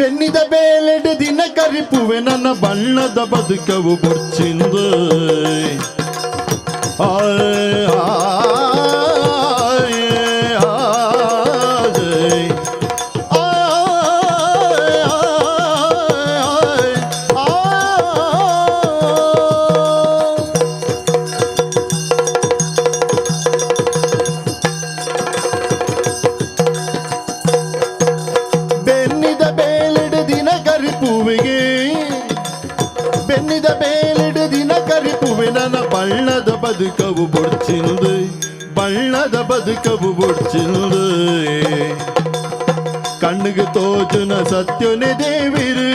ಬೆನ್ನಿದ ಬೇಲೆಡೆ ದಿನ ಕರಿಪುವೆ ನನ್ನ ಬಣ್ಣದ ಬದುಕವು ಬುರ್ಚಿಂದು ಆಯ್ ಬೆನ್ನಿದ ಬೇಲೆಡೆ ದಿನ ಕರಿಪುವೆ ನನ್ನ ಬಣ್ಣದ ಬದುಕವು ಬುಡ್ಚಿಂದು ಬಣ್ಣದ ಬದುಕವು ಬುಡ್ಚಿಂದು ಕಣ್ಣಿಗೆ ತೋಜುನ ಸತ್ಯನೆ ದೇವಿರು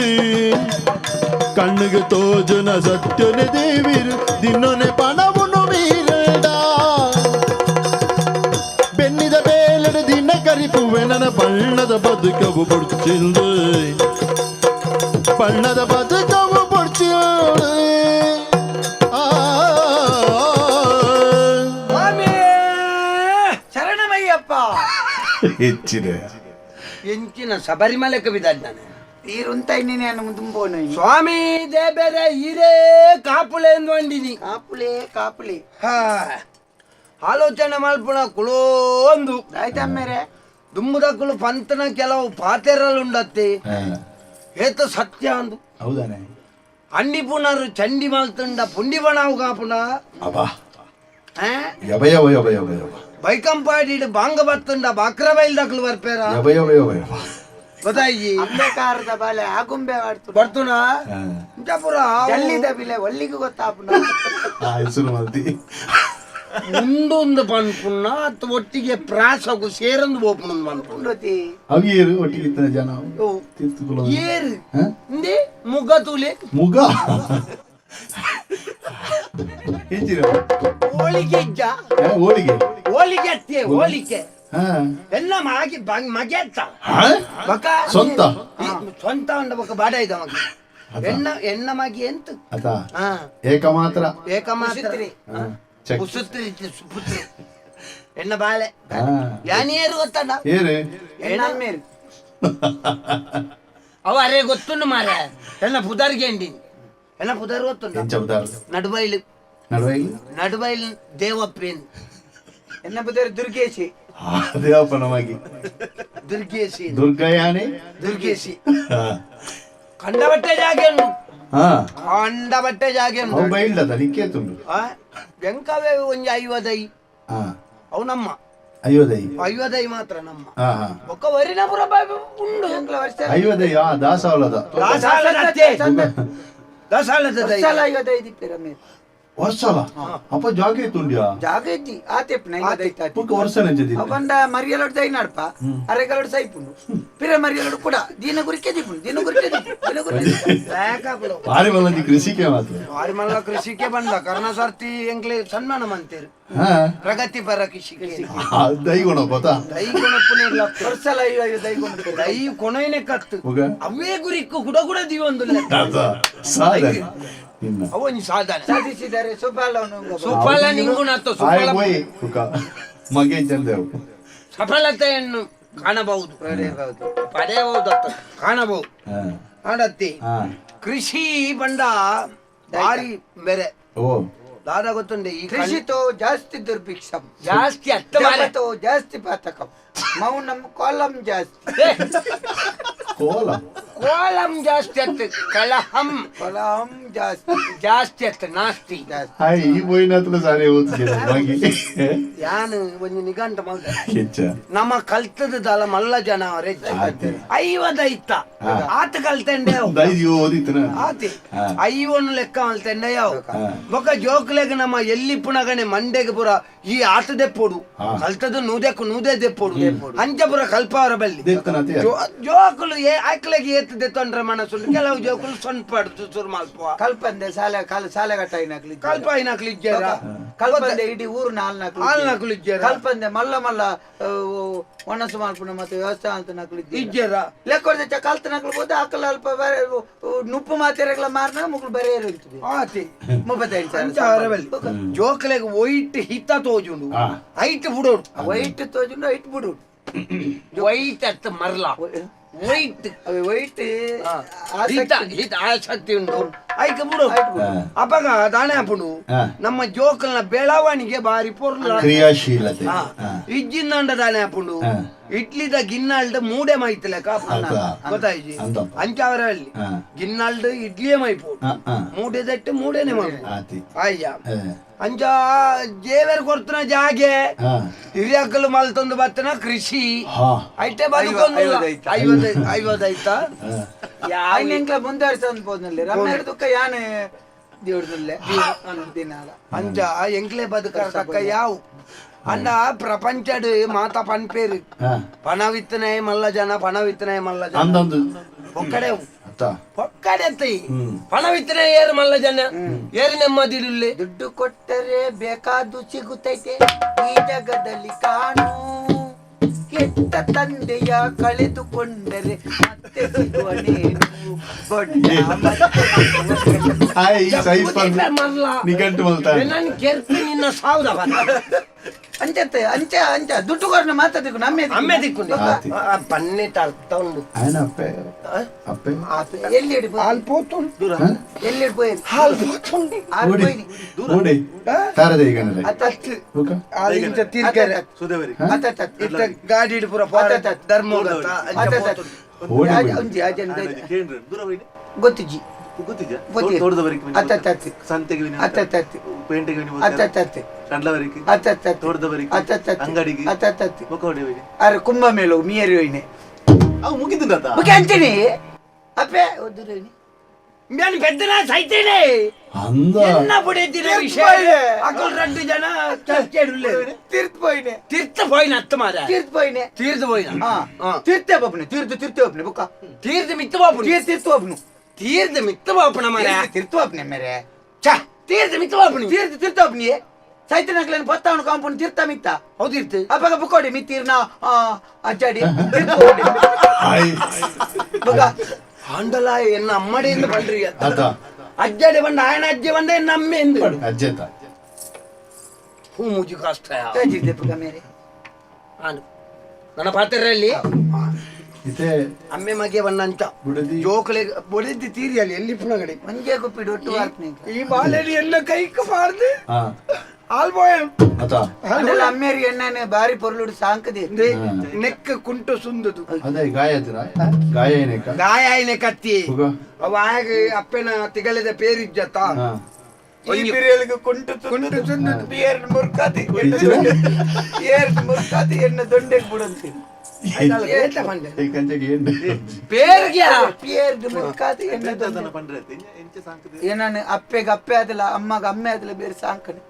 ಕಣ್ಣಿಗೆ ತೋಜುನ ಸತ್ಯನೆ ದೇವಿರು ದಿನೊನೆ ಪಣವನ್ನು ವೀರಡ ಬೆನ್ನಿದ ಬೇಲಡ ದಿನ ಕರಿಪುವೆ ನನ್ನ ಬಣ್ಣದ ಬದುಕವು ಬುಡ್ಚಿಂದು ಬಣ್ಣದ ಬದುಕವು ಹೆಚ್ಚಿದೆ. ಎಂಚಿನ ಶಬರಿಮಲೆಗೆ ಬಿದ್ದಾನೆ ಈರುಂತಾಯಿ ನೀನು. ಮುಂಬೋನು ಸ್ವಾಮಿ ಇದೇ ಬೇರೆ ಇದೇ ಕಾಪುಲೆ ಅಂದ್ಕೊಂಡಿನಿ ಕಾಪುಲೆ ಕಾಪುಲೆ. ಹಾ. ಆಲೋಚನೆ ಮಲ್ಪುಣ ಕುಳೋ ಒಂದು ಆಯ್ತಮ್ಮೇರೆ. ದುಮ್ಮದಕ್ಕಳು ಪಂತನ ಕೆಲವು ಪಾತೆರಲು ಉಂಡತ್ತೆ ಏತ ಸತ್ಯ ಅಂದು. ಹೌದಾನೆ. ಅಂಡಿ ಪುನರು ಚಂಡಿ ಮಲ್ತುಂಡ ಪುಂಡಿ ಬಣಾವು ಕಾಪುಣ. ಅಬ್ಬಾ. ಯಬಯ ಯಬ ಯಬ ಯಬ ಯಬ ಯಬ ಬೈಕಂಪಾಡಿಡ್ ಬಾಂಗ ಬತ್ತುಂಡ ಬಾಕ್ರ ಬೈಲ್ ದಕ್ಲು ಬರ್ಪೇರ ಯಬ ಯಬ ಯಬ ಯಬ ಗೊತ್ತಾಯಿ ಅಂಬೆಕಾರದ ಬಾಲೆ ಆಗುಂಬೆ ಆಡ್ತು ಬರ್ತುನ ಇಂಜಾಪುರ ಜಲ್ಲಿದ ಬಿಲೆ ಒಲ್ಲಿಗೂ ಗೊತ್ತಾಪುನ ಹೆಸರು ಮಲ್ತಿ ಮುಂದೊಂದು ಪನ್ಪುಣ್ಣ ಅತ್ತ ಒಟ್ಟಿಗೆ ಪ್ರಾಸಗು ಸೇರಂದು ಬೋಪುಣಂದು ಪನ್ಪುಣ್ಣ ಉಂಡತಿ ಅವಿಯರು ಒಟ್ಟಿಗೆ ಇತ್ತನೆ ಜನ ತೀರ್ಥಕುಲ ಏರು ಹ? ಇಂದೆ ಮುಗ ತುಲೆ ಮುಗ ಹೆಚ್ಚಿರ ಹೋಳಿಗೆ ಇಜ್ಜ ಹೋಳಿಗೆ. ಹೋಳಿಗೆ ಅತ್ತೆ ಹೋಳಿಗೆ. ಎಲ್ಲ ಮಾಗಿ ಮಗೆ ಅಂತ. ಮಕ ಬಕ ಸ್ವಂತ? ಸ್ವಂತ ಉಂಡ ಬಕ ಬಾಡ ಇದ ಮಗ. ಎಣ್ಣ ಎಣ್ಣ ಮಗಿ ಎಂತ? ಆತ ಹಾ. ಏಕ ಮಾತ್ರ ಏಕ ಉಸುತ್ರಿ. ಸುಪುತ್ರಿ ಎಣ್ಣ ಬಾಳೆ. ಯಾನೇರು ಗೊತ್ತಣ್ಣ? ಏರು? ಎಣ್ಣಮ್ಮೇರು ಅವ ಅರೇ ಗೊತ್ತುಂಡು ಮಾರ ಎಣ್ಣ ಪುದರ್ಗೆ ಎಂಡಿ ಎಣ್ಣ ಪುದರ್ ಗೊತ್ತುಂಡ ಎಂಚ ಉದಾರ ನಡುಬೈಲು. ನಡುವೆ ನಡುಬೈಲು ದೇವಪ್ಪೇನ್ ಎನ್ನ దుర్గేసి ದುರ್ಗೇಶಿ. ದೇವಪ್ಪನವಾಗಿ ದುರ್ಗೇಶಿ ದುರ್ಗಯಾನೆ ದುರ್ಗೇಶಿ. ಕಂಡ ಬಟ್ಟೆ ಜಾಗೆನು ಹಾ. ಕಂಡ ಬಟ್ಟೆ ಜಾಗೆನು ಅವು ಬೈಲ್ಡದ ನಿಕ್ಕೇತುಂಡು ಆ, ಬೆಂಕವೇ ಒಂಜಿ ಐವದೈ. ಹಾ. ಅವು ನಮ್ಮ. ಐವದೈ. ಐವದೈ ಮಾತ್ರ ನಮ್ಮ. ಒಕ್ಕ ವರಿನಪುರ ಬಾಬು ಉಂಡು ವರ್ಷ. ಐವದೈ ಆ ದಾಸಾವಲದ ದಾಸಾಳದ ಅತ್ತೆ. ದಸಾಲ ದೈ. ವರ್ಷ ಐವತ್ತು ಐದಿಪ್ಪಿ ರಮೇಶ್ ವರ್ಷಲ ಅಪ್ಪ ಜಾಗ ಇತ್ತುಂಡ್ಯಾ ಜಾಗ ಇದ್ದಿ. ಆತೆಪ್ನ ಐವತ್ತೈತಾತಿ ಪುಕ್ಕ ವರ್ಷ ನೆಂಚದಿ ಅವಂಡ ಮರಿಯಲೋಡ್ ದೈ ನಡ್ಪ ಅರೆಗಲೋಡ್ ಸೈಪುಂಡು. ಪಿರ ಮರಿಯಲೋಡ್ ಕೂಡ. ದಿನ ಗುರಿಕೆ ದಿಪ್ಪುಂಡು ದಿನ ಗುರಿಕೆ ದಿಪ್ಪು ದಿನ ಗುರಿಕೆ ಲೇಖಕರು. ಭಾರಿ ಮಲ್ಲಂದಿ ಕೃಷಿಕೆ ಮಾತ್ರ. ವಾರಿಮಲ್ಲ ಕೃಷಿಕೆ ಬಂದ. ಕರ್ಣ ಸರ್ತಿ ಎಂಕ್ಲೆ ಸನ್ಮಾನ ಮಂತೇರು ಹಾ. ಪ್ರಗತಿಪರ ಕೃಷಿ ದೈಗುಣ ಗೊತ್ತಾ ದೈ ಇಲ್ಲ. ಕೊನೆಯನೆ ಕತ್ತು. ಅವೇ ಗುರಿಕ್ಕು ಗುಡ ಗುಡ ದಿವೊಂದು ಲೆಕ್ಕ ಅದ ಸಾಧನೆ. ಅವನಿ ಸಾಧನೆ. ಸಾಧಿಸಿದ್ದಾರೆ ಸುಫಲ ಸುಫಲ ಮಗೆ ಚಂದೇವು ಸಫಲತೆಯನ್ನು ಕಾಣಬಹುದು. ಪಡೆಯಬಹುದು. ಕಾಣಬಹುದು. ಕಾಣತ್ತಿ ಆಡತ್ತಿ ಕೃಷಿ ಬಂಡ ಭಾರಿ ಬೇರೆ. ಓ. ದಾದ ಗೊತ್ತುಂಡೆ ಈ ಕೃಷಿ ಕೃಷಿತೋ ಜಾಸ್ತಿ ದುರ್ಭಿಕ್ಷಂ ಜಾಸ್ತಿ ಅತ್ತ ಮಾರೆ. ಜಪತೋ ಜಾಸ್ತಿ ಪಾತಕಂ ಮೌನಂ ಕಾಲಂ ಜಾಸ್ತಿ ಏ, ಕೋಲ ಕೋಲಂ ಜಾಸ್ತಿ ಅತ್ತ ಕಲಹಂ ಕಲಹಂ ಜಾಸ್ತಿ ಜಾಸ್ತಿ ಅತ್ತ ನಾಸ್ತಿ ಜಾಸ್ತಿ. ಹಾಯ್ ಈ ಸಾರಿ ಯಾನು ಒಂದು ನಿಗಂಟ ಮಲ್ದ ಹೆಚ್ಚ ನಮ್ಮ ಕಲ್ತದ ದಲ ಮಲ್ಲ ಜನ ಅವರೇ ಆತೆ. ಐವದೈತ ಆತ ಕಲ್ತಂಡೆ ಓದಿತ್ತನ ಆತಿ. ಐವನ್ ಲೆಕ್ಕ ಮಲ್ತಂಡೆ ಯಾವ ಬೊಕ್ಕ ಬೊಕ ಜೋಕ್ಲೆಗ್ ನಮ್ಮ ಎಲ್ಲಿ ಪುನಗನೆ ಮಂಡೆಗೆ ಪುರ ಈ ಆತ ದೆಪ್ಪೋಡು. ಕಲ್ತದ ನೂದೆಕ್ಕು ನೂದೆ ದೆಪ್ಪೋಡು ಅಂಚ ಪುರ ಕಲ್ಪಾವರ ಬಲ್ಲಿ. ಜೋಕುಲು ಏ ಆಕ್ಲೆಗೆ ಏತ್ ದೆತ್ತೊಂಡ್ರೆ ಮನಸ್ಸು. ಕೆಲವು ಜೋಕುಲು ಸೊನ್ ಪಡ್ತು ಸುರ್ ಮಲ್ಪುವ ಕಲ್ಪಂದೆ ಸಾಲೆ ಕಾಲ ಸಾಲೆಗಟ್ಟ ಐನಕ್ಲಿ ಕಲ್ಪ ಐನಾಕ್ಲಿ ಇಜ್ಜಾರ ಕಲ್ಪಂದೆ ಇಡೀ ಊರು ನಾಲ್ನಾಕ್ಲಿ ಆಲ್ನಾಕ್ಲು ಇಜ್ಜಾರ ಕಲ್ಪಂದೆ ಮಲ್ಲ ಮಲ್ಲ ಆ, ಒಣಸು ಮಾಡ್ಪುಣ ಮತ್ತೆ ವ್ಯವಸ್ಥೆ ಅಂತ ನಕ್ಲು ಇಜ್ಜಾರ ಲೆಕ್ಕೊಡ್ದೆ ಕಲ್ತ ನಕ್ಲು ಬೋದು ಅಕ್ಕಲ ಅಲ್ಪ ಬೇರೆ ನುಪ್ಪು ಮಾತೆರೆಗಳ ಮಾರ್ನ ಮುಗ್ಳು ಬೇರೆ ಇರುತ್ತದೆ ಆತಿ. ಮುಪ್ಪತ್ತೈದು ಅಂಚ ಸಾವಿರ ಜೋಕ್ಲೆಗ್ ಒಯ್ಟ್ ಹಿತ್ತ ತೋಜುಂಡು. ಹೈಟ್ ಐಟ್ ಬುಡೋಡು. ವೈಟ್ ತೋಜುಂಡು ಐಟ್ ಬಿಡು ವೈಟ್ ಅತ್ತ ಮರ್ಲ. ವೈಟ್ ವೈಟ್ ಹಿತ ಆ ಶಕ್ತಿ. ಉಂಟು. ಆಯ್ಕೆ ಬಿಡು. ಅಪ್ಪಗ ದಾಣೆ ಹಾಪುಡು ಹಾ. ನಮ್ಮ ಜೋಕಲ್ನ ಬೆಳವಣಿಗೆ ಬಾರಿ ಪೊರ್ಲ. ಕ್ರಿಯಾಶೀಲತೆ. ಹಾ. ಹಾ. ಇಡ್ಲಿದ ಗಿನ್ನಾಲ್ದ ಮೂಡೆ ಮೈತಲೆ ಕಾಪುನ ಅದ. ಗೊತ್ತಾಯ್ಜಿ ಅಂತಪ್ಪ. ಅಂಚವರ ಅಲ್ಲಿ ಹಾ. ಗಿನ್ನಾಲ್ದ ಇಡ್ಲಿಯೇ ಮೈಪೋಡು ಹಾ, ಹಾ. ಮೂಡೆ ದಟ್ಟು ಮೂಡೆನೆ ಮೈಪು ಆತಿ ಅಯ್ಯ ಹಾ. ಅಂಚ ಜೇವೇರ್ ಕೊಡ್ತನ ಜಾಗೆ ಹಾ. ಹಿರಿಯಕ್ಕಲು ಮಲ್ತೊಂದು ಬತ್ತನ ಕೃಷಿ ಹಾ. ಐಟೆ ಬದುಕೊಂದು ಐವತ್ತೈತ. ಐವತ್ತು ಐವತ್ತೈತಾ ಹಾ. ಯಾವ ఆయన ఇంకా ముందరిస పోతుంది రమ్మేడు దుక్క యానే దేవుడులే దినాల ಅಂಜ ಎಂಕ್ಲೆ ಬದುಕಕ್ಕ ಯಾವು ಅಂಡ ಪ್ರಪಂಚಡ್ ಮಾತ ಪನ್ పేరు ಹಾ. పణ విత్తనాయి మల్ల జన పణ విత్తనాయి మల్ల జన ಅಂದೊಂದು ఒక్కడే ಅತ್ತ ఒక్కడెత్తాయి ಹ್ಮ್. పణ విత్తనాయి ఏరు మల్ల జన ఏరు నెమ్మదిలుల్లి ದುಡ್ಡು ಕೊಟ್ಟರೆ ಬೇಕಾದ್ದು ಸಿಗುತ್ತೈತೆ ಈ ಜಗದಲ್ಲಿ ಕಾಣು ಕೆಟ್ಟ ತಂದೆಯ ಕಳೆದುಕೊಂಡರೆ ಮತ್ತೆ ಸಿಗುವನೇನು ದೊಡ್ಡ ಮತ್ತೆ ಹಾಯ್ ಸೈಫ್ మల్ల ನಿಘಂಟು ಮಲ್ತಾನೆ ನಾನು ಕೆರ್ಪಿ ನಿನ್ನ ಸಾವುದ ಅಂಚತ್ತೆ ಅಂಚ ಅಂಚ ದುಡ್ಡು ಕೊರನ ಮಾತಾಡಿಕು ನಮ್ಮೆ ಅಮ್ಮೆ ದಿಕ್ಕು ಆತಿ. ಪನ್ನೆಟ್ ಅರ್ಥ ಉಂಡು ఆయన అప్పే అప్పే ಎಲ್ಲಿ ಹಿಡಿಬೋದು ಹಾಲ್ పోతుండు ಹಾ? ಎಲ್ಲಿ ಹಿಡ್ಬೋದು ಹಾಲ್ పోతుండు ಆರು ಓಡಿ ಹೋಯ್ನಿ. ಓಡಿ ತಾರದೆ ಈಗ ನನಗೆ ಅತ್ತತ್ತು. ಹೋಗ ಹಾಲ್ ಇಂಚ ತೀರ್ಕೆರೆ ಅತ್ತತ್ತು. ಇತ್ತ ಗಾಡಿ ಹಿಡ್ಪುರ ಧರ್ಮ ಓಡಿ ಆಜ- ಬಿಡು. ಒಂಜಿ ಆಜ ಅಂದ- ಸಂತೆಗೆ ಅತ್ತತ್ತೆ ಪೇಂಟೆಗೆ ಅತ್ತತ್ತೆ ಚಂಡ್ಲವರಿಗೆ ಅತ್ತತ್ತೆ ತೋಟದವರಿಗೆ? ಅತ್ತತ್ತೆ ಅಂಗಡಿಗೆ? ಅತ್ತತ್ತೆ ಮುಖವಡಿಯವರಿಗೆ ಅರೆ ಕುಂಭ ಮೇಲವು ಮಿಯರಿ ಒಯ್ನೆ ಅವು ಮುಗಿದು ಮುಗಿ ಅಂತೀನಿ. ಅಪ್ಪೆ ಒದ್ದಿರೋಯ್ನೆ ಮೇಲೆ ಬೆದ್ದನ ಸೈತೇನೆ என்ன புடித்திர விஷயம் அக்கல் ரெண்டு ஜன கேடுல தீர்த்து போயினே தீர்த்து போயின அத்தமார தீர்த்து போயினே தீர்த்து போயின தீர்த்தே பாப்பனே தீர்த்து தீர்த்து பாப்பனே புக்கா தீர்த்து மித்து பாப்பனே ತೀರ್ದ ಮಿತ್ತವಾಪಣ ಮಾರ ತಿರ್ತಾಪ್ನೆ ಮೇರೆ ಚ ತೀರ್ದ ಮಿತ್ತ ಮಿತ್ತವಾಪಣಿ ತೀರ್ದ ತಿರ್ತು ತಿರ್ತಾಪ್ನಿಯೇ ಸೈತನ ಹಾಕ್ಲೇನು ಪತ್ತಾವಣ ಕಾಂಪೌಂಡ್ ತಿರ್ತ ಮಿತ್ತ. ಹೌದು ಇರ್ತು. ಅಪ್ಪಗ ಬುಕ್ಕೋಡಿ ಮಿತ್ತೀರ್ನ ಅಜ್ಜಾಡಿ ಬಗ ಆಂಡಲ ಎನ್ನ ಅಮ್ಮಡಿ ಎಂದು ಬಂದ್ರಿ ಅಜ್ಜಾಡಿ ಬಂದ ಆಯನ ಅಜ್ಜಿ ಬಂದ ಎನ್ನ ಅಮ್ಮೆ ಎಂದು ಬಡು ಹೂ ಮುಜು ಕಷ್ಟ ಮೇರೆ ನನ್ನ ಪಾತ್ರರಲ್ಲಿ ಇತೆ ಅಮ್ಮೆ ಮಗೆ ಬಂದಂತ ಬುಡದಿ. ಜೋಕಲೆ ತೀರಿ ತೀರಿಯಲ್ಲಿ ಎಲ್ಲಿ ಪುನಗಡೆ? ಮಂಗೆ ಗುಪ್ಪಿಡು ಒಟ್ಟು ವಾರ್ಪನೆ ಈ ಬಾಲೆಡಿ ಎಲ್ಲ ಕೈಕ್ ಮಾರ್ದು ಹಾ. ಆಲ್ಬೋಯ್ ಅತ್ತ ಅದೆಲ್ಲ ಅಮ್ಮೇರಿ ಎಣ್ಣೆ ಬಾರಿ ಪೊರ್ಲುಡು ಸಾಂಕದೆ. ನೆಕ್ಕ ಕುಂಟು ಸುಂದದು. ಅದೇ ಗಾಯ ಆಯ್ತಿರ ಗಾಯ ಏನಕ್ಕ? ಗಾಯ ಆಯ್ನೆ ಕತ್ತಿ? ಹೋಗ. ಅವ ಆಗ ಅಪ್ಪನ ತಿಗಲಿದ ಪೇರಿಜ್ಜತ. ಈ ಬಿರಿಯಲಿಗೆ ಕುಂಟು ಕುಂಟು ಸುಂದದು. ಬಿಯರ್ ಮುರ್ಕಾತಿ ಏರ್ ಮುರ್ಕಾತಿ ಎಣ್ಣೆ ದೊಂಡೆಗೆ ಬಿಡಂತಿ. ಏನಾನ ಅಪ್ಪೆಗ ಅಪ್ಪೆ ಆದಿಲ್ಲ ಅಮ್ಮಗ ಅಮ್ಮೆ ಆದಿಲ್ಲ ಬೇರೆ ಸಾಂಕಡೆ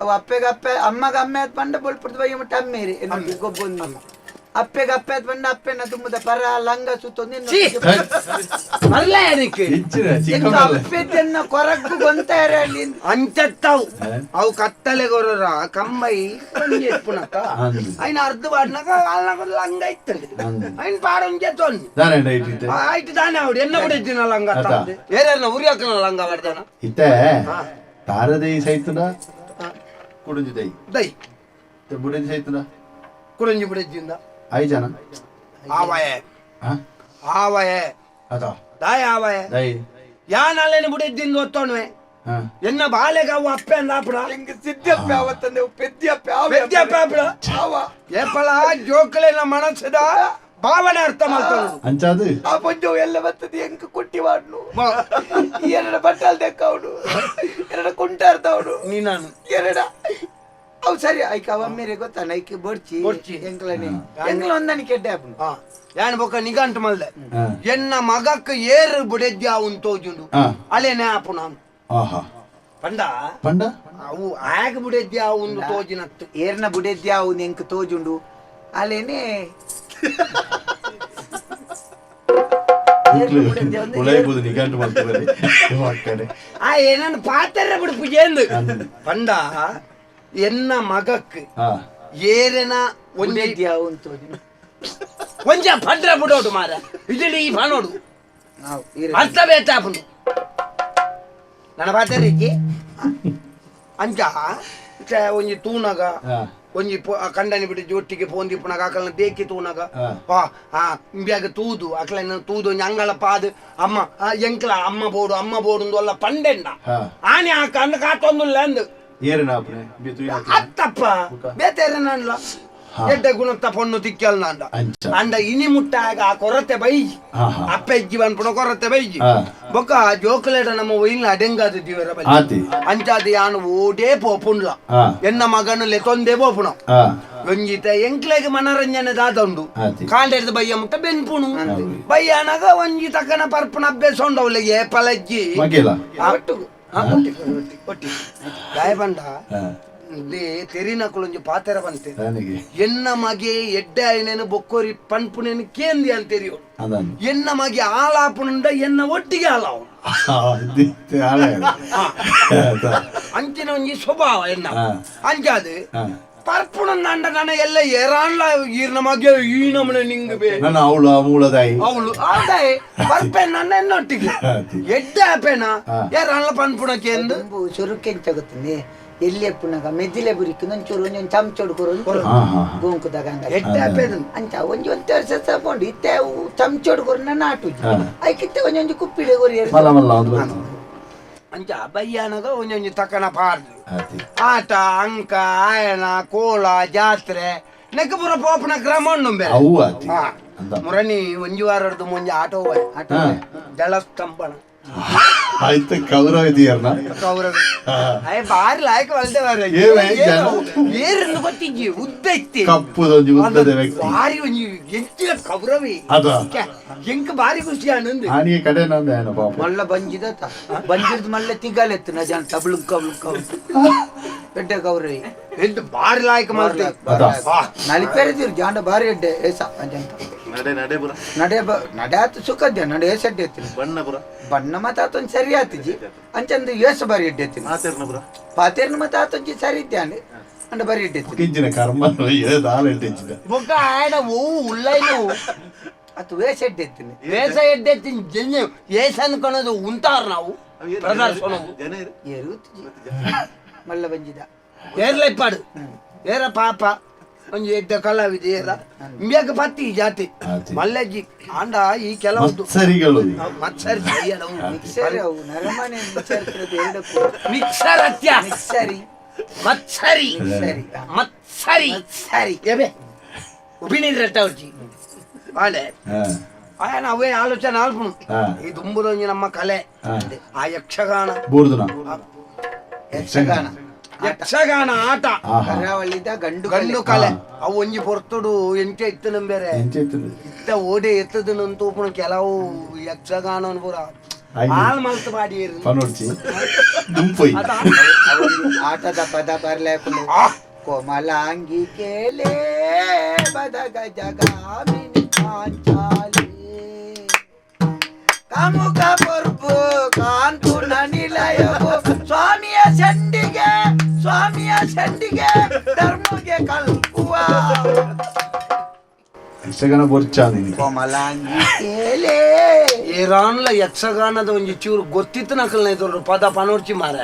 ಅವು ಅಪ್ಪೆಗ ಅಪ್ಪೆ ಅಮ್ಮಗ ಅಮ್ಮೆ ಆದ್ ಪಂಡ ಬೋಲ್ಪಡ್ದು ಬೈ ಮಟ್ಟ ಅಮ್ಮೆ ರೀ. ಗೊಬ್ಬೊಂದು ಅಮ್ಮ. ಅಪ್ಪೆಗೆ ಅಪ್ಪೆ ಬಂಡ ಅಪ್ಪೆನ ತುಂಬದ ಪರ ಲಂಗ ಸುತ್ತ ಅಲ್ಲ ಏನಕ್ಕೆ ಅಪ್ಪೆದನ್ನ ಕೊರಕ್ಕು ಗೊಂತಾರೆ ಅಲ್ಲಿ. ಅಂಚತ್ತವು. ಅವು ಕತ್ತಲೆ ಗೊರರ ಕಮ್ಮೈ ಪುನಕ ಅಯ್ನ ಅರ್ಧ ಪಾಡ್ನಾಗ ಅಲ್ನಾಗ ಲಂಗ ಇತ್ತಲ್ಲಿ ಅಯ್ನ ಪಾಡೊಂಜೆ ತೊಂದು ಆಯ್ತು ತಾನೇ ಅವ್ರು ಎನ್ನ ಕೂಡ ಇದ್ದಿನ ಲಂಗ ಏರನ್ನ ಉರಿ ಹಾಕನ ಲಂಗ ಬರ್ದಾನ ಇತ್ತೆ? ತಾರದೈ ಸೈತನ ಕುಡಂಜಿ ದೈ? ದೈ. ಬುಡಂಜಿ ಸೈತನ ಕುಡಂಜಿ ಬುಡಜ್ಜಿಂದ. ಐದು ಜನ ಆವಾಯ ಆವಾಯ ಅದಾ? ದಾಯ ಆವಾಯ ದೈ ಯಾನಲ್ಲೇನು ಬಿಡಿದ್ದಿಂದ ಒತ್ತೋಣ್ವೆ ಎನ್ನ ಬಾಲೆಗಾವು ಅಪ್ಪೆ ಅಂದಾಪುರ ಹಿಂಗ ಸಿದ್ಧಪ್ಪ ಅವತ್ತಂದೆ ಪೆದ್ಯಪ್ಪ ಪೆದ್ಯಪ್ಪ ಆಪುರ ಚಾವ ಏಪಲ ಜೋಕಲೇನ ಮನಸ್ಸದ ಭಾವನೆ ಅರ್ಥ ಮಾಡ್ತಾಳು ಆ ಪಂಜು ಎಲ್ಲ ಬರ್ತದೆ ಹೆಂಗ ಕುಟ್ಟಿ ಮಾಡ್ಲು? ಎರಡು ಬಟ್ಟಲ್ ದೆಕ್ಕವನು ಎರಡ ಕುಂಟ ಅರ್ಧವನು ನೀ ನಾನು. ಎರಡ. ಅವು ಸರಿ ಐಕ ಒಮ್ಮೆರೆ ಗೊತ್ತಾನ ಐಕೆ ಬರ್ಚಿ ಬೊಡ್ಚಿ. ಎಂಕ್ಲನೆ ಎಂಕ್ಲ ಒಂದನಿ ಕೆಡ್ಡೆ ಆಪುಂಡು ಆ, ಯಾನ್ ಬೊಕ ನಿಗಂಟ್ ಮಲ್ದ. ಎನ್ನ ಮಗಕ್ಕ ಏರ್ ಬುಡೆದ್ಯ ಅವನ್ ತೋಜುಂಡು. ಅಲೆನೇ ಅಲೆನೆ ಆಪುನ ಆಹಾ. ಪಂಡ? ಪಂಡ? ಅವು ಆಗ ಬುಡೆದ್ಯ ಅವನ್ ತೋಜಿನತ್ತು. ಏರ್ನ ಬುಡೆದ್ಯ ಅವ್ನು ಎಂಕ್ ತೋಜುಂಡು. ಅಲೆನೇ. ಏರ್ನ ಬುಡೆದ್ಯ ಅವ್ನು ಆ ಏನನ್ ಪಾತ್ರ ಬಿಡು ಪುಜೆಂದು ಪಂಡ? என்ன மகக்கு ஏறனா ಒಂದಿದ್ಯಾವು ತೋರಿ ಒಂಜ ಭದ್ರ ಬಿಡೋಡು ಮಾರ. ಇದಿಡಿ ಈ ಬಾನೋಡು ಅರ್ಥ ಬೇತಾಪನು ನನ್ನ ಬಾತರಿಗೆ ಅಂಚ ಒಂಜಿ ತೂನಗ ಒಂಜಿ ಕಂಡನಿ ಬಿಟ್ಟು ಜೊಟ್ಟಿಗೆ ಫೋನ್ ದಿಪ್ಪನಾಗ ಆಕಳನ್ನ ಬೇಕಿ ತೂನಗ. ಆ ಆ ಇಂಬ್ಯಾಗ ತೂದು ಆಕಳನ್ನ ತೂದು ಒಂಜಿ ಅಂಗಳ ಪಾದ ಅಮ್ಮ ಎಂಕ್ಲ ಅಮ್ಮ ಬೋಡು ಅಮ್ಮ ಬೋಡು ಒಂದು ಒಲ್ಲ ಪಂಡೆಂಡ ಆನೆ ಆ ಕಂಡ ಕಾತೊಂದು ಅಂದು. ಏರಿನ ಆಪನೆ ಬಿತು ಅತ್ತಪ್ಪ! ಬೇತೇರೆ ನನ್ಲ ಎಡ್ಡೆ ಗುಣತ್ತ ಪೊಣ್ಣು ತಿಕ್ಕಲ್ ಅಂಚ. ಅಂಡ ಇನಿ ಮುಟ್ಟಾಗ ಆ ಕೊರತೆ ಬೈಜಿ. ಅಪ್ಪ ಬನ್ಪುಣ ಕೊರತೆ ಬೈಜಿ. ಬೊಕ್ಕ ಜೋಕುಲೇಟ ನಮ್ಮ ಒಯ್ಲ ಅಡೆಂಗಾದ ದಿವರ ಬಲ್ಲಿ. ಅಂಚಾದ ಯಾನು ಓಡೇ ಪೋಪುಂಡ್ಲ ಎನ್ನ ಮಗನು ಲೆತೊಂದೇ ಪೋಪುಣ. ಒಂಜಿತ ಎಂಕ್ಲೆಗೆ ಮನರಂಜನೆ ದಾದಂಡು ಆತಿ. ಕಾಂಡೆಡ್ದು ಬಯ್ಯ ಮುಟ್ಟ ಬೆನ್ಪುಣು. ಬಯ್ಯನಗ ಒಂಜಿ ತಕ್ಕನ ಪರ್ಪುಣ ಅಭ್ಯಾಸ ಉಂಡವಳಿಗೆ ಪಲಜ್ಜಿ. ಮಗಿಲ ಆ, ಒಟ್ಟಿಗೆ. ಆ, ಒಟ್ಟಿಗೆ, ಒಟ್ಟಿಗೆ, ಒಟ್ಟಿಗೆ. ಗಾಯ ಬಂಡ ಹಾ ಇಲ್ಲಿ ತೆರಿನಕುಳೊಂಜಿ ಪಾತೆರ ಬಂತೆ ನನಗೆ ಎನ್ನ ಮಗೆ ಎಡ್ಡೆ ಆಯ್ನೇನು ಬೊಕ್ಕೋರಿ ಪನ್ಪುನೇನು ಕೇಂದಿ ಅಂತೇರಿ ಅವ್ನು. ಅದನ್ನು ಎನ್ನ ಮಗೆ ಆಲಾಪುನುಂಡ ಎನ್ನ ಒಟ್ಟಿಗೆ ಆಲಾವು ಹಾ, ಇದ್ದಿತ್ತೆ ಹಾಳೆ ಅದು. ಆಯ್ತಾ? ಅಂಚಿನ ಒಂಜಿ ಸ್ವಭಾವ ಎನ್ನ ಹಾ. ಅಂಚಾದು ಹಾ. ಪರ್ಪುಣ ನಂಡ ನನ್ನ ಎಲ್ಲ ಏರಾಣ್ಲ ಈರ್ನ ಈ ನಮ್ಮನೆ ನಿಂಗೆ ಬೇ ನನ್ನ ಅವಳು ಅವಳು ಆದಾಯ ಪರ್ಪೆ ನನ್ನ ಎನ್ನೊಟ್ಟಿಗೆ ಆತಿ. ಎಡ್ಡೆ ಆಪೇನ? ಹಾ. ಏರಾಣ್ಲ ಪನ್ಪುಣಕ್ಕೆ ಎಂದು? ದುಂಬು ಚುರುಕೆಂಚಾಗುತ್ತದೆ ಎಲ್ಲಿ ಪುನಗ ಮೆದಿಲೆ ಬುರಿಕು ಒಂಚೂರು ಒಂದೊಂದು ಚಮಚೋಡು ಕೊರು ಹಾ ಹಾ ಗೋಂಕುದಾಗ ಎಡ್ಡೆ ಆಪೇನ ಅಂಚ ಒಂಜಿ ಒಂದ್ ವರ್ಷ ತಗೊಂಡು ಇತ್ತೆ ಚಮಚೋಡು ಕೊರು. ಐಕಿತ್ತೆ ಒಂದೊಂದು ಕುಪ್ಪಿಡೆ ಕೊರಿ ಅಂಚ ಬಯ್ಯಾನಗ ಒಂಜೊಂಜಿ ತಕ್ಕನ ಪಾರ್ದು. ಆಟ ಅಂಕ ಆಯನ ಕೋಲ ಜಾತ್ರೆ ನೆಕ್ಕಪುರ ಪೋಪನ ಬೇರೆ ಅವು ಆತಿ. ಅಂತ ಮುರಣಿ ಒಂಜಿ ವಾರದ್ದು ಮುಂಜೆ ಆಟೋ ಆಟೋ. ಜಲಸ್ತಂಭನ. ಕೌರವ ಕೌರವ. ಗೊತ್ತಿಜ್ಜಿ ಉದ್ದ ಇತ್ತಿ ಕಪ್ಪುದೊಂದು ಉದ್ದದ ವ್ಯಕ್ತಿ. ಅದ? ಎಂಕ ಬಾರಿ ಖುಷಿ ಆನಂದ್. ಆನಿಗೆ ಕಡೆ ನಂದ ಏನು ಪಾಪ. ಮಲ್ಲ ಬಂಜಿದ ಬಂಜಿದ್ ಮಲ್ಲ ತಿಗಾಲೆತ್ತು ನ ಜನ ತಬ್ಳು ಕಬ್ಳು ಗೌರವಿ ಎಂತ ಬಾರಿ ಲಾಯಕ ಮಾಡ್ತೆ ಅದ. ನಲಿಪೇರಿದ್ರು ಜಾಂಡ ಬಾರಿ ಎಡ್ಡೆ ಏಸ ಅಂಜಂತ ನಡೆ ನಡೆ ಪುರ. ನಡೆ ಬ ನಡೆ ಆತು ಸುಖದ್ಯ ನಡೆ ಏಸ ಎಡ್ಡೆ ಎತ್ತಿನ ಬಣ್ಣ ಪುರ. ಬಣ್ಣ ಮತ ಆತೊಂದು ಸರಿ ಆತಿಜಿ ಅಂಚಂದು ಏಸ ಬಾರಿ ಎಡ್ಡೆ ಎತ್ತಿನ ಮಾತೇರ್ನ ಪುರ. ಪಾತೇರ್ನ ಮತ ಆತೊಂಜಿ ಸರಿ ಇದ್ದಾನೆ ಅಂಡ ಬಾರಿ ಎಡ್ಡೆ ಎತ್ತಿನ ಕಿಂಚಿನ ಕರ್ಮ ಏದು ಹಾಲು ಇಟ್ಟಿಂಚಿನ ಬೊಕ್ಕ ಆಯಡ ಓ ಉಳ್ಳೈನು ಆತು ವೇಷ ಎಡ್ಡೆ ಎತ್ತಿನ ವೇಷ ಎಡ್ಡೆ ಜನ್ಯ ಏಸ ಅನ್ಕೊಳೋದು ಉಂತಾರ ನಾವು. ಪ್ರದರ್ಶನ ಜನ ಇರು. ಏರುತ್ತಿಜಿ ಮಲ್ಲ ಬಂಜಿದ. ಏರ್ಲೆಪ್ಪಾಡು ಏರ ಪಾಪ. ಒಂಜಿ ಎಡ್ಡ ಕಲಾವಿದ ಏರ. ಇಂಬಿಯಾಗ ಪತ್ತಿ ಈ ಜಾತಿ. ಮಲ್ಲಜ್ಜಿ ಆಂಡ ಈ ಕೆಲವೊಂದು. ಮತ್ಸರಿಗಳು. ಮತ್ಸರಿ ಮಿಕ್ಸರ್ ಅವು. ನರಮನೆ ಮಿಕ್ಸರ್ ಅತ್ಯ. ಮಿಕ್ಸರಿ. ಮತ್ಸರಿ. ಸರಿ ಮತ್ಸರಿ. ಸರಿ ಎಬೆ. ಉಪಿನಿದ್ರಟ್ಟ ಅವ್ರಜಿ ಆಡೆ ಹಾ. ಆಯನ ಅವೇ ಆಲೋಚನೆ ಆಲ್ಪುನು. ಹಾ. ಈ ದುಂಬುದೊಂಜಿ ನಮ್ಮ ಕಲೆ. ಹಾ. ಯಕ್ಷಗಾನ ಆಟ. ಕರಾವಳಿದ ಗಂಡು ಗಂಡು ಕಲೆ. ಅವು ಒಂಜಿ ಪೊರ್ತುಡು ಎಂಚ ಇತ್ತನ ಬೇರೆ ಎಂಚೆತ್ತದು ಇತ್ತ ಓಡೆ ಎತ್ತದನಂತೂ ಪುಣ ಕೆಲವು ಯಕ್ಷಗಾನ ಪೂರ. ಹಾಲ್ ಮಲ್ತು ಮಾಡಿ ಆಟದ ಪದ ಬರ್ಲೇಕೊಂಡು. ಕೋಮಲಾಂಗಿ ಕೇಲೆ ಬದಗ ಜಗಾಮಿನಿ ಪಾಂಚಾಲಿ. ಕಾಮುಕ ಪೊರ್ಪು ಕಾಂತು ನಿಲಯವು ಸ್ವಾಮಿಯ ಚಂಡಿಗೆ ಸ್ವಾಮಿಯ ಚಂಡಿಗೆ ಧರ್ಮಗೆ ಕಲ್ಪುವ ಯಕ್ಷಗಾನ ಬೊರ್ಚ ನಿನಗೆ ಕೋಮಲಾಂಗಿ ಕೇಲೆ ಏರಾನ್ಲ ಯಕ್ಷಗಾನದ ಒಂಜಿ ಚೂರು ಗೊತ್ತಿತ್ತು ನಕಲ್ನ ಇದ್ರು ಪದ ಪನೋರ್ಚಿ ಮಾರ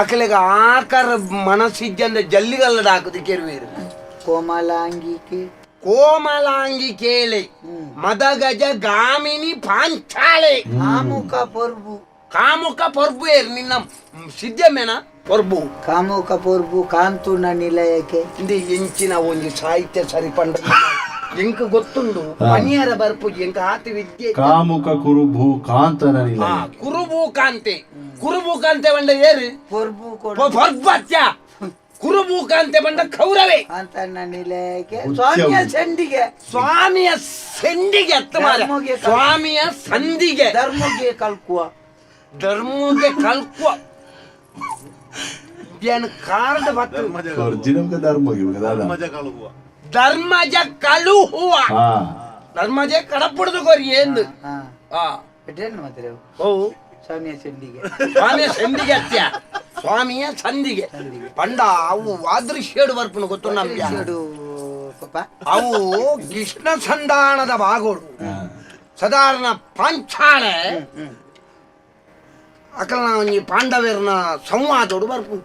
ಆಕಲೆಗ ಆಕಾರ ಮನಸ್ಸಿದ್ದಂದ ಜಲ್ಲಿಗಲ್ಲಡ ಹಾಕುದು ಕೆರುವೇರು ಕೋಮಲಾಂಗಿ ಕೇ ಕೋಮಲಾಂಗಿ ಕೇಳೆ ಮದಗಜ ಗಾಮಿನಿ ಪಾಂಚಾಳೆ ಕಾಮುಕ ಪೊರ್ಬು ಕಾಮುಕ ಪೊರ್ಬು ಏರು ನಿನ್ನ ಸಿದ್ಧಮೇನ? ಪೊರ್ಬು ಕಾಮುಕ ಪೊರ್ಬು ಕಾಂತು ನಿಲಯಕ್ಕೆ. ಇಂದು ಎಂಚಿನ ಒಂದು ಸಾಹಿತ್ಯ ಸರಿಪಂಡ ಎಂಕ ಗೊತ್ತುಂಡು? ಮನಿಯರ ಬರ್ಪುಜಿ ಎಂಕ ಆತಿ ವಿದ್ಯೆ. ಕಾಮುಕ ಕುರುಬು ಕಾಂತನ ಆ, ಕುರುಬು ಕಾಂತೆ. ಕುರುಬು ಕಾಂತೆ ಬಂಡ ಏರು? ಪೊರ್ಬು ಕೊಡು. ಅತ್ಯ ಪೊರ್ಬತ್ಯ ಕುರುಬು ಕಾಂತೆ ಬಂಡ ಕೌರವೇ. ಕಾಂತನ ನಿಲಯಕ್ಕೆ. ಸ್ವಾಮಿಯ ಸಂಧಿಗೆ. ಚಂಡಿಗೆ ಸ್ವಾಮಿಯ ಸಂದಿಗೆ ಅತ್ತ ಮಾರ ಧರ್ಮಗೆ ಕಲ್- ಸ್ವಾಮಿಯ ಸಂಧಿಗೆ. ಧರ್ಮಗೆ ಕಲ್ಕುವ. ಧರ್ಮಗೆ ಕಲ್ಕುವ ಏನು ಕಾರ್ಡ್ ಬತ್ತು ಧರ್ಮಜ ಒರಿಜಿನಲ್ ಧರ್ಮಗೆ ಇವಾಗ ದಾದ. ಧರ್ಮಜ ಕಳುಗುವ ಧರ್ಮಜ ಕಳುಹುವ ಹಾ ಧರ್ಮಜ ಕಡಪುಡ್ದು ಕೊರಿ ಎಂದು ಹಾ ಆ ಎಡ್ರೇನು ಮಾತ್ರ ಓ ಸ್ವಾಮಿಯ ಚಂಡಿಗೆ ಸ್ವಾಮಿಯ ಸಂದಿಗೆ ಅತ್ಯ ಸ್ವಾಮಿಯ ಸಂದಿಗೆ ಪಂಡ ಅವು ವಾದೃಶ್ಯಡು ಬರ್ಪುನು ಗೊತ್ತು ನಮ್ಗೆ ನೋಡು ಪಾಪ ಅವು ಕೃಷ್ಣ ಸಂಧಾನದ ಭಾಗಗಳು ಹಾ. ಸಾಧಾರಣ ಪಾಂಚಾಳೆ ಅಕಲ್ನ ಒಂಜಿ ಪಾಂಡವರನ್ನ ಸಂವಾದೋಡು ಬರ್ಪು.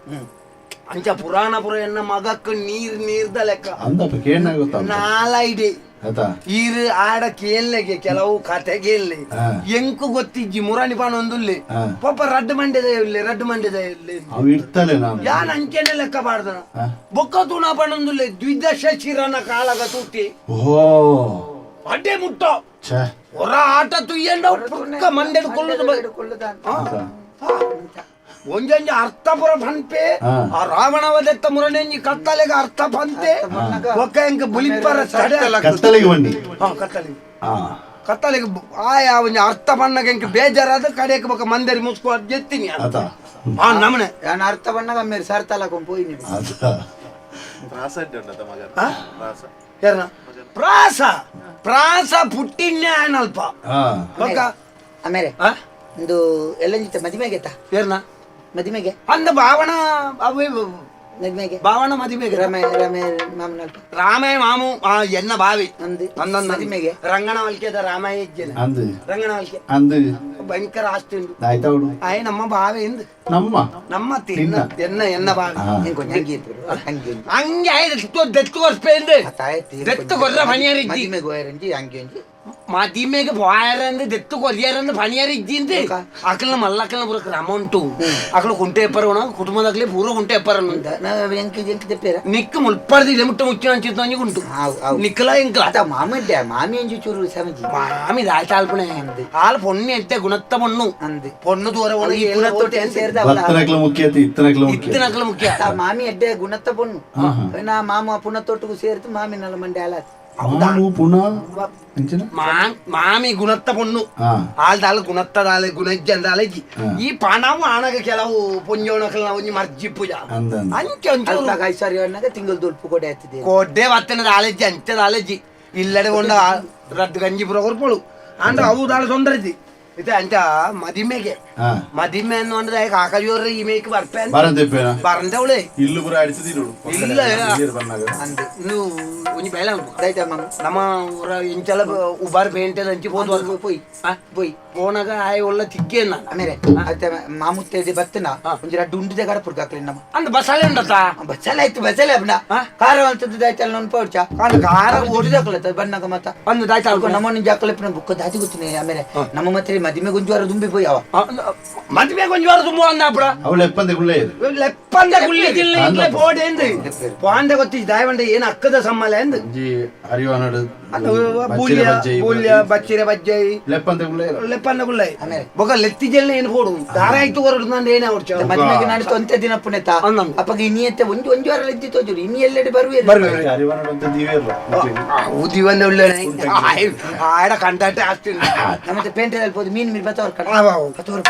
ಅಂಚ ಪುರಾಣ ಪುರ ಎನ್ನ ಮಗಕ್ಕ ನೀರ್ ನೀರ್ದ ಲೆಕ್ಕ. ನಾಲೈಡೆ ಈರ್ ಆಡ ಕೇಳ್ಲೆಗೆ ಕೆಲವು ಕತೆ ಕೇಳಿ ಹಾ. ಎಂಕು ಗೊತ್ತಿಜ್ಜಿ ಮುರಾಣಿ ಪಾನ ಒಂದುಲ್ಲೆ. ಪಾಪ ರಡ್ ಮಂಡ್ಯದ ಇರ್ಲಿ ರಡ್ ಮಂಡ್ಯದ ಇರ್ಲಿ ಯಾನ್ ಅಂಚೆನೆ ಲೆಕ್ಕ ಬಾರ್ದ. ಬೊಕ್ಕ ತುಣ ಪಣೊಂದುಲ್ಲೆ ದ್ವಿದಶ ಶಿರನ ಕಾಳಗ ತುಟ್ಟಿ ಓ ಅಡ್ಡೆ ಮುಟ್ಟೋ. ಹೊರ ಆಟ ತುಯ್ಯಂಡ ಮಂಡ್ಯದ ಹಾ? ಹಾ. ಒಂಜೊಂಜ ಅರ್ಥಪುರ ಪಂಪೆ ಹಾ. ಆ ರಾವಣ ವದೆತ್ತ ಮುರಣೆಂಜಿ ಕತ್ತಲೆಗ ಅರ್ಥ ಪಂತೆ ಒಕ್ಕ ಎಂಕ ಬುಲಿಪ್ಪರ ಕತ್ತಲೆಗೆ ಬನ್ನಿ. ಹಾ ಕತ್ತಲೆ ಹಾ. ಕತ್ತಲೆಗೆ ಆಯ ಒಂಜ ಅರ್ಥ ಬಣ್ಣಗೆ ಎಂಕ ಬೇಜಾರಾದ ಕಡೆಗೆ ಬೊಕ್ಕ ಮಂದರಿ ಮುಸ್ಕೊ ಜೆತ್ತೀನಿ ಆಯ್ತಾ ಆ ನಮನೆ. ಯಾನ್ ಅರ್ಥ ಬಣ್ಣಗ ಮೇರೆ ಸರ್ತಾಲಕೊಂಡ್ போய் ನೀವು ಪ್ರಾಸ? ಪ್ರಾಸ. ಪ್ರಾಸ ಪುಟ್ಟಿನ್ಯ ಅಲ್ಪ ಆಮೇಲೆ ಆ? ಎಲ್ಲ ನಿಂತ ಮದಿಮೆಗೆತ್ತ ತೇರ್ನ ಮದಿಮೆಗೆ? ಅಂದ ಭಾವನ ಅವೇ ಮದಿಮೆಗೆ? ಭಾವನ ಮದಿಮೆಗೆ. ರಮೆ ರಮೆ ಮಾಮನ ರಾಮೇ ಮಾಮು ಆ ಎನ್ನ ಬಾವಿ. ಅಂದು ಅಂದೊಂದು ಮದಿಮೆಗೆ. ರಂಗಣ ವಲ್ಕೆದ ರಾಮಯ್ಯ ಇಜ್ಜನ ಅಂದು. ರಂಗಣ ವಲ್ಕೆ ಅಂದು. ಭಯಂಕರ ಆಸ್ತಿ ಉಂಟು. ಆಯ್ತಾ ಹುಡು. ಆಯ್ ನಮ್ಮ ಬಾವಿ ಎಂದು ನಮ್ಮ? ನಮ್ಮ ತಿನ್ನ. ಎನ್ನ ಎನ್ನ ಬಾವಿ. ಹೆಂಗ್ ಕೊಂಚ ಹಂಗೆ ಇದ್ರು? ಹಂಗೆ. ಹಂಗೆ ಆಯ್ತು. ದೆತ್ತು ಆ ತಾಯತ್ತಿ ದೆತ್ತು ಕೊರ್ರ ಪಣಿಯರ್ ಇಜ್ಜಿ. ಮದಿಮೆಗೆ ಹೋಯರಂಜಿ ಹಂಗೆ ಒಂಜಿ മാധ്യമയൊക്കെ പോയാരെന്ത് ദത്ത് കൊല്ലിയാരെന്ന് പണിയാരെ ഇജ്ജിന്ത് അക്കളെ മള്ളക്കളെ പുറക്ക് റമൗണ്ട് അക്കളെ കൊണ്ടുപോയപ്പറവണ കുടുംബത്തിൽ പൂർവ്വ കൊണ്ടുപോയപ്പറന്നുണ്ട് നിക്ക് മുൾപ്പറത് ഇലമുട്ട മുറ്റാൻ ചെന്നു കൊണ്ടു നിക്കളാ എങ്കിലാ മാമല്ല മാമി എന്ന് ചോദിച്ചു സമജി മാമി ദാശാൽപ്പണേ ആൾ പൊണ്ണി എത്തെ ഗുണത്തെ പൊണ്ണു പൊണ്ണു ദൂരെ പോണ ഇത്തനക്കളെ മുഖ്യ മാമി എന്റെ ഗുണത്തെ പൊണ്ണു മാമ പുണത്തോട്ടുക്ക് ചേർത്ത് മാമി നല്ല മണ്ടി ആലാത്തി అవును పున ಮಾಮಿ ಗುಣತ್ತ ಪೊಣ್ಣು ಆಲ್ದಾಲ ಗುಣತ್ತದಾಲೆ ಗುಣಜ್ಜಂದಾಲೆ ಈ ಪಣವು ಆನಗ ಕೆಲವು ಪುಂಜೋಣಕಲ್ನ ಒಂಜಿ ಮರ್ಜಿಪ್ಪುಜ ಅಂಚೆ ಅಂಚೆ ಕೈಸಾರಿ ಅಣ್ಣಗ ತಿಂಗಳು ದೊಲ್ಪ ಕೊಡೆ ಹತ್ತಿದೆ ಕೊಡ್ಡೆ ಬತ್ತನದ ಆಲೆಜ್ಜಿ ಅಂಚದ ಆಲೆಜ್ಜಿ ಇಲ್ಲಡೆ ಕೊಂಡ ರದ್ದು ಗಂಜಿ ಪುರ ಕೊರ್ಪಳು ಅಂದ್ರೆ ಅವು ದಾಳ ತೊಂದರೆ ഇതെന്റെ മതിമേക്ക് മതിമ എന്ന് പറഞ്ഞതായ കാക്കജോറ് ഇമേക്ക് വർപ്പേൻ പറഞ്ഞോളേ ഇല്ല ഇന്ന് ಬೇಲ ಅದಾಯ್ತ ನಮ್ಮ ಊರ ಇಂಚಲ ಉಬಾರ್ ಪೇಂಟ್ ಹಂಚಿ ಹೋದ ಪೋಯ್ ಪೋಯ್ ಪೋಣಾಗ ಆಯ್ ಒಳ್ಳ ತಿಕ್ಕಿ ಅನ್ನ ಆಮೇಲೆ ಆಯ್ತ ಮಾಮೂತ್ತೆ ಇದೆ ಬತ್ತನ ಒಂಜಿ ರಡ್ಡು ಉಂಡಿದೆ ಗಾರ ಪುರ್ಕ ಹಾಕ್ಲಿ ನಮ್ಮ ಅಂದ ಬಸಾಲೆ ಉಂಡತ ಬಸಾಲೆ ಆಯ್ತು ಬಸಾಲೆ ಅಬ್ನ ಕಾರ ಅಂತದ್ದು ಆಯ್ತಲ್ಲ ನನ್ನ ಪೌಡ್ಚ ಕಾಲ ಕಾರ ಓಡಿದಾಕ್ಲತ್ತ ಬನ್ನಾಗ ಮತ್ತ ಒಂದು ದಾಯ್ತ ಅಲ್ಕೊ ನಮ್ಮ ನಿಂಜ ಹಾಕ್ಲಿಪ್ಪ ಬುಕ್ಕ ದಾತಿ ಗೊತ್ತಿನಿ ಆಮೇಲೆ ನಮ್ಮ ಮತ್ತೆ ಮದಿಮೆ ಗೊಂಜಿ ವಾರ ತುಂಬಿ ಪೋಯ್ ಅವ ಮದಿಮೆ ಗೊಂಜಿ ವಾರ ತುಂಬ ಅಂದ ಅಪ್ಪಡ ಅವ ಲೆಪ್ಪಂದೆ ಗುಳ್ಳೆ ಇದೆ ಲೆಪ್ಪಂದೆ ಗುಳ್ಳೆ ಇಲ್ಲ ಇಲ್ಲ ಪೋಡೆ ಎಂದು ಪಾಂಡೆ ಗೊತ್ತಿ ದಾಯವಂಡೆ ಏನು ಅಕ್ಕದ ಸಮ್ಮಲ ಎಂದು ಜಿ ಅರಿಯುವ ನಡು ಬೂಲ್ಯ ಬೂಲ್ಯ ಬಚ್ಚಿರ ಬಜ್ಜೈ ಲೆಪ್ಪಂದೆ ಗುಳ್ಳೆ ಲೆಪ್ಪಂದೆ ಗುಳ್ಳೆ ಬೊಕ ಲೆತ್ತಿ ಜೆಲ್ಲ ಏನು ಹೋಡು ದಾರ ಆಯ್ತು ಹೊರಡು ನಾನು ಏನೇ ಹೊಡ್ಚ ಮದಿಮೆಗೆ ನಾನು ತೊಂತೆ ದಿನ ಪುಣೆತ ಅಪ್ಪಗ ಇನ್ನಿಯತ್ತೆ ಒಂಜಿ ಒಂಜಿ ವಾರ ಲೆತ್ತಿ ತೋಜು ಇನ್ನಿ ಎಲ್ಲೆಡೆ ಬರುವೆ ಬರುವೆ ಅರಿಯುವ ನಡು ಅಂತ ದಿವೇರ್ಲ ಊದಿವನ್ನ ಉಳ್ಳೇ ಆಯ್ಡ ಕಂಡಾಟ ಆಗ್ತೀನಿ ನಮ್ಮ ಪೇಂಟ್ ಅಲ್ಲಿ ಮೀನು ಮೀನು ಬತ್ತವ್ರ ಕಟ್ಟ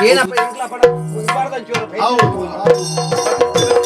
ಏನಪ್ಪ ಎಂಕ್ಲ ಪಡ ಉಂಬಾರ್ದಂಚೂರು ಹೌದು, ಹೌದು.